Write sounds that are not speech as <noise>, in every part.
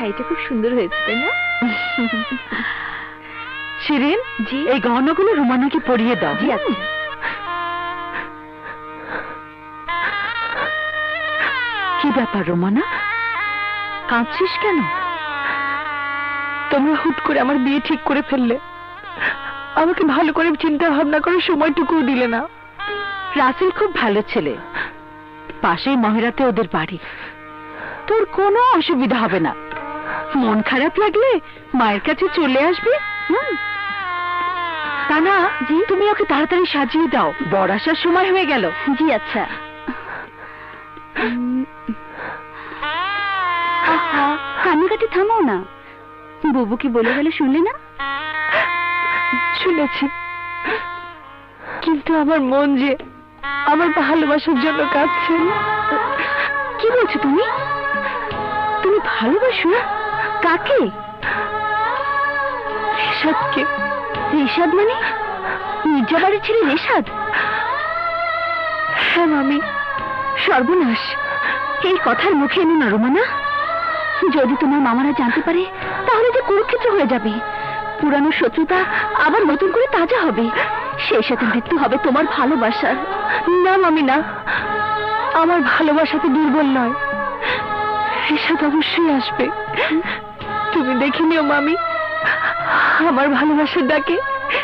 শাড়িটা খুব সুন্দর হয়েছে তাই না? <laughs> শিরিন জি? এই গহনাগুলো রুমানাকে পরিয়ে দাও। জি আচ্ছা। কি ব্যাপার রোমানা? কাঁদছিস কেন? তোমরা হুট করে আমার বিয়ে ঠিক করে ফেললে। আমাকে ভালো করে চিন্তা ভাবনা করার সময়টুকুও দিলে না। রাসেল খুব ভালো ছেলে। পাশেই মহিরাতে ওদের বাড়ি। তোর কোনো অসুবিধা হবে না। মন খারাপ লাগলে মায়ের কাছে চলে আসবি? হুম। তা না জি তুমি ওকে তাড়াতাড়ি সাজিয়ে দাও। বর আসার সময় হয়ে গেল। জি আচ্ছা। আহা কান্নাকাটি থামাও না। বুবু কি বলে গেলে শুনলে না? শুনেছি। কিন্তু আমার মন যে আমার ভালোবাসার জন্য কাঁদছে। কি বলছো তুমি? তুমি ভালোবাসো? কাকে? রেশাদকে। রেশাদ মানে? মির্জাবাড়ির ছেলে রেশাদ? হ্যাঁ মামি। সর্বনাশ। এই কথার মুখে যদি তোমার মামারা জানতে পারে, তাহলে যে কুরুক্ষেত্র হয়ে যাবে। পুরানো শত্রুতা আবার নতুন করে তাজা হবে। সেই সাথে মৃত্যু হবে তোমার ভালোবাসার। না, মামি, না। আমার ভালোবাসা তো দুর্বল নয়। রেশাদ অবশ্যই আসবে। তুমি দেখে নিও মামি। আমার ভালোবাসার ডাকে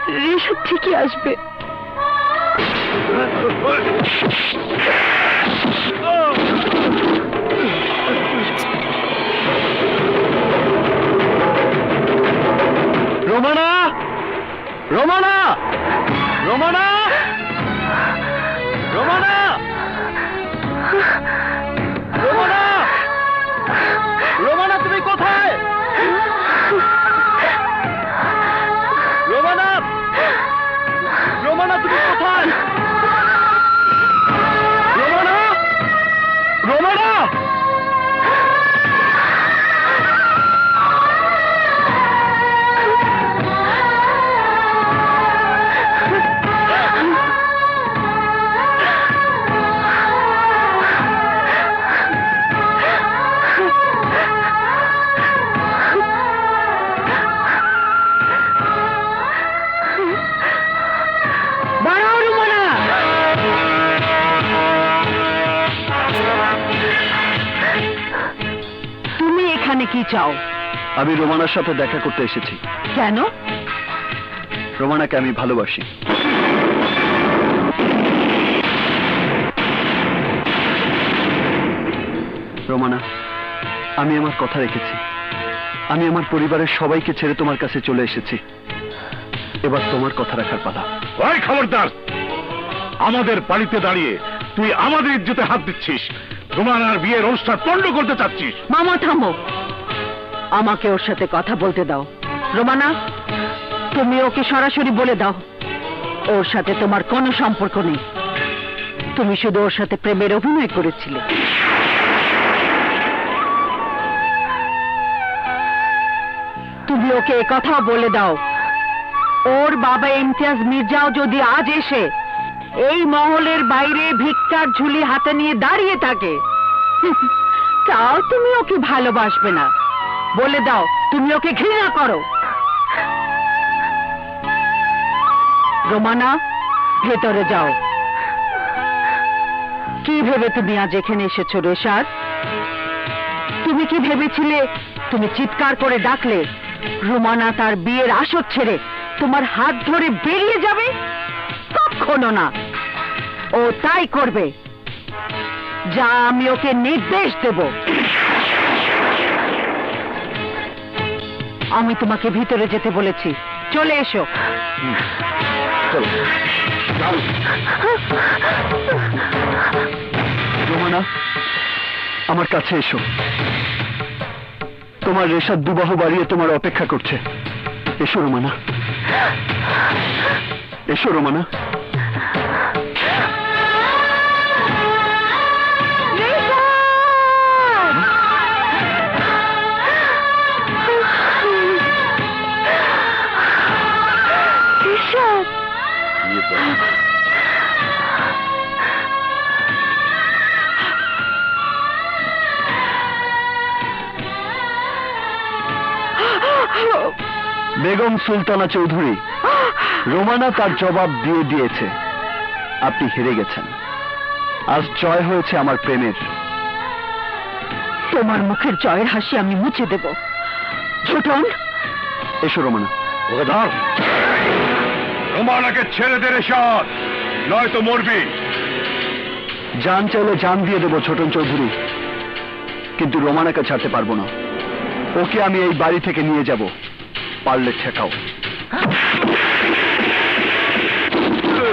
রেশাদ ঠিকই আসবে। রোমানা! রোমানা! রোমানা! রোমানা! চাও। আমি রোমানার সাথে দেখা করতে এসেছি। কেন? রোমানাকে আমি ভালোবাসি। রোমানা আমি আমার কথা রেখেছি। আমি আমার পরিবারের সবাইকে ছেড়ে তোমার কাছে চলে এসেছি। এবার তোমার কথা রাখার পালা। ওই খবরদার! আমাদের বাড়িতে দাঁড়িয়ে তুই আমাদের ইজ্জতে হাত দিচ্ছিস। রোমানার বিয়ের অনুষ্ঠান পণ্ড করতে চাচ্ছিস। মামা থামো। আমাকে ওর সাথে কথা বলতে দাও। রোমানা, তুমি ওকে সরাসরি বলে দাও। ওর সাথে তোমার কোনো সম্পর্ক নেই। তুমি শুধু ওর সাথে প্রেমের অভিনয় করেছিলে। তুমি ওকে এ কথাও বলে দাও, ওর বাবা ইমতিয়াজ মির্জাও যদি আজ এসে এই মহলের বাইরে ভিক্ষার ঝুলি হাতে নিয়ে দাঁড়িয়ে থাকে, তাও তুমি ওকে ভালোবাসবে না। বলে দাও, তুমি ওকে ঘৃণা করো। রোমানা, ভেতরে যাও। কি ভেবে তুমি আজ এখানে এসেছ, রেশাদ? তুমি কি ভেবেছিলে? তুমি চিৎকার করে ডাকলে, রোমানা তার বিয়ের আসর ছেড়ে তোমার হাত ধরে বেরিয়ে যাবে? কখনো না। ও তাই করবে। যা আমি ওকে নির্দেশ দেব। আমি তোমাকে ভিতরে যেতে বলেছি। চলে এসো। রোমানা আমার কাছে এসো। তোমার রেশাদ দুবাহ বাড়িয়ে তোমার অপেক্ষা করছে। এসো রোমানা। এসো রোমানা। বেগম সুলতানা চৌধুরী রোমানা তার জবাব দিয়ে দিয়েছে। আপনি হেরে গেছেন। আজ জয় হয়েছে আমার প্রেমের। তোমার মুখের জয়ের হাসি আমি মুছে দেব। ছোট এসো রোমানা। রোমানাকে ছেড়ে দে রেশাদ। নয়তো মরবি। জান চাইলে জান দিয়ে দেবো ছোটন চৌধুরী। কিন্তু রোমানাকে ছাড়তে পারব না। ওকে আমি এই বাড়ি থেকে নিয়ে যাব। পারলে ঠেকাও। তুই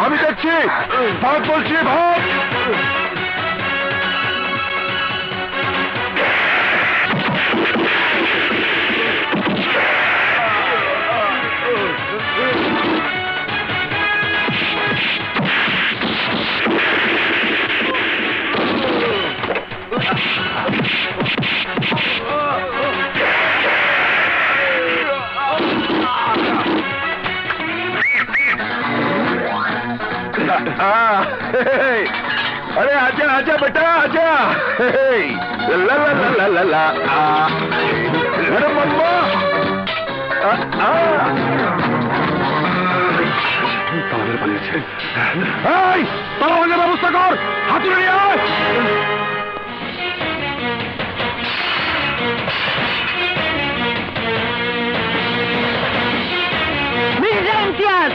আমি দেখছি ভাগ বলছি ভাগ अरे आजा आजा बेटा आजा ला ला ला ला ला ला आ, अरे मम्मा आ, आ। আমাদের বানিয়েছে এই পালানোর ব্যবস্থা কর হাতুড়ে নিয়ে আয় মির্জা ইমতিয়াজ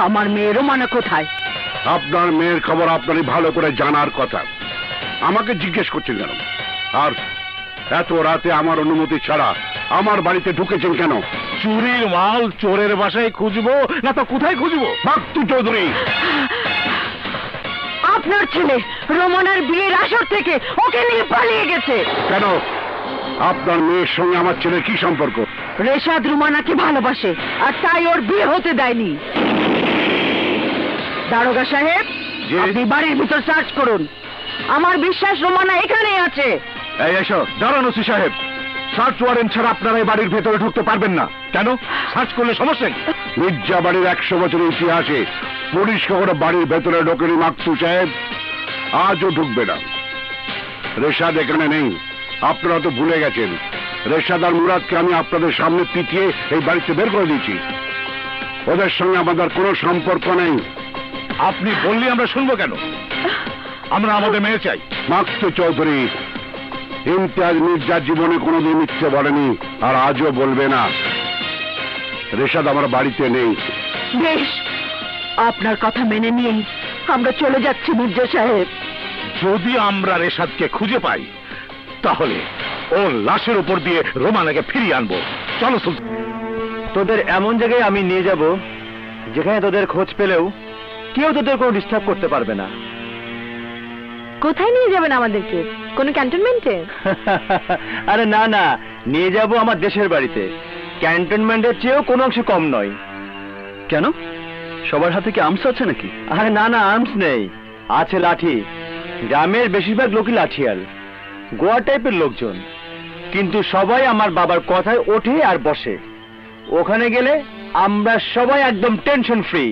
আমার মেয়ে রোমানা কোথায়? আপনার মেয়ের খবর আপনারই ভালো করে জানার কথা। আমাকে জিজ্ঞেস করছেন কেন? আর এত রাতে আমার অনুমতি ছাড়া আমার বাড়িতে ঢুকেছেন কেন? চুরির মাল চোরের বাসায় খুঁজবো না তো কোথায় খুঁজবো? বাক্তু চৌধুরী! আপনার ছেলে রোমানার বিয়ের আসর থেকে ওকে নিয়ে পালিয়ে গেছে। কেন? আপনার মেয়ের সঙ্গে আমার ছেলের কি সম্পর্ক? রেশাদ রুমানাকে ভালোবাসে আর তাই ওর বিয়ে হতে দেয়নি। দারোগা সাহেব জি। আপনি বাড়ির ভিতর সার্চ করুন। আমার বিশ্বাস রোমানা এখানেই আছে। এই এসো দাঁড়ান ওসি সাহেব। সার্চ ওয়ারেন্ট ছাড়া আপনারা এই বাড়ির ভেতরে ঢুকতে পারবেন না। কেন? সার্চ করলে সমস্যা কি মির্জা বাড়ির একশো বছরের ইতিহাসে পুলিশ কখনো বাড়ির ভেতরে ঢোকেনি মাকসু সাহেব। আজও ঢুকবে না। রেশাদ এখানে নেই। আপনারা তো ভুলে গেছেন। রেশাদ আর মুরাদকে আমি আপনাদের সামনে পিটিয়ে এই বাড়িতে বের করে দিয়েছি। ওদের সঙ্গে আমাদের কোনো সম্পর্ক নেই। আপনি বললে আমরা শুনব কেন? আমরা আমাদের মেয়ে চাই। মাকসু চৌধুরী ইমতিয়াজ মির্জা জীবনে কোনোদিন মিথ্যে বলেনি আর আজও বলবে না। রেশাদ আমার বাড়িতে নেই। বেশ আপনার কথা মেনে নিয়েই আমরা চলে যাচ্ছি মির্জা সাহেব। যদি আমরা রেশাদকে খুঁজে পাই তাহলে ও লাশের উপর দিয়ে রোমানাকে ফিরিয়ে আনব। চলো সুলতান। তোদের এমন জায়গায় আমি নিয়ে যাব যেখানে তোদের খোঁজ পেলেও কেউ তোদের কোনো ডিস্টার্ব করতে পারবে না। কোথায় নিয়ে যাবেন আমাদেরকে? কোনো ক্যান্টনমেন্টে <laughs> আরে না না নিয়ে যাব আমার দেশের বাড়িতে। ক্যান্টনমেন্টের চেয়েও কোনো অংশ কম নয়। কেন? সবার হাতে কি আর্মস আছে নাকি? আরে না না আর্মস নেই। আছে লাঠি। গ্রামের বেশিরভাগ লোকই লাঠিয়াল। গোয়া টাইপের লোকজন। কিন্তু সবাই আমার বাবার কথায় ওঠে আর বসে। ওখানে গেলে আমরা সবাই একদম টেনশন ফ্রি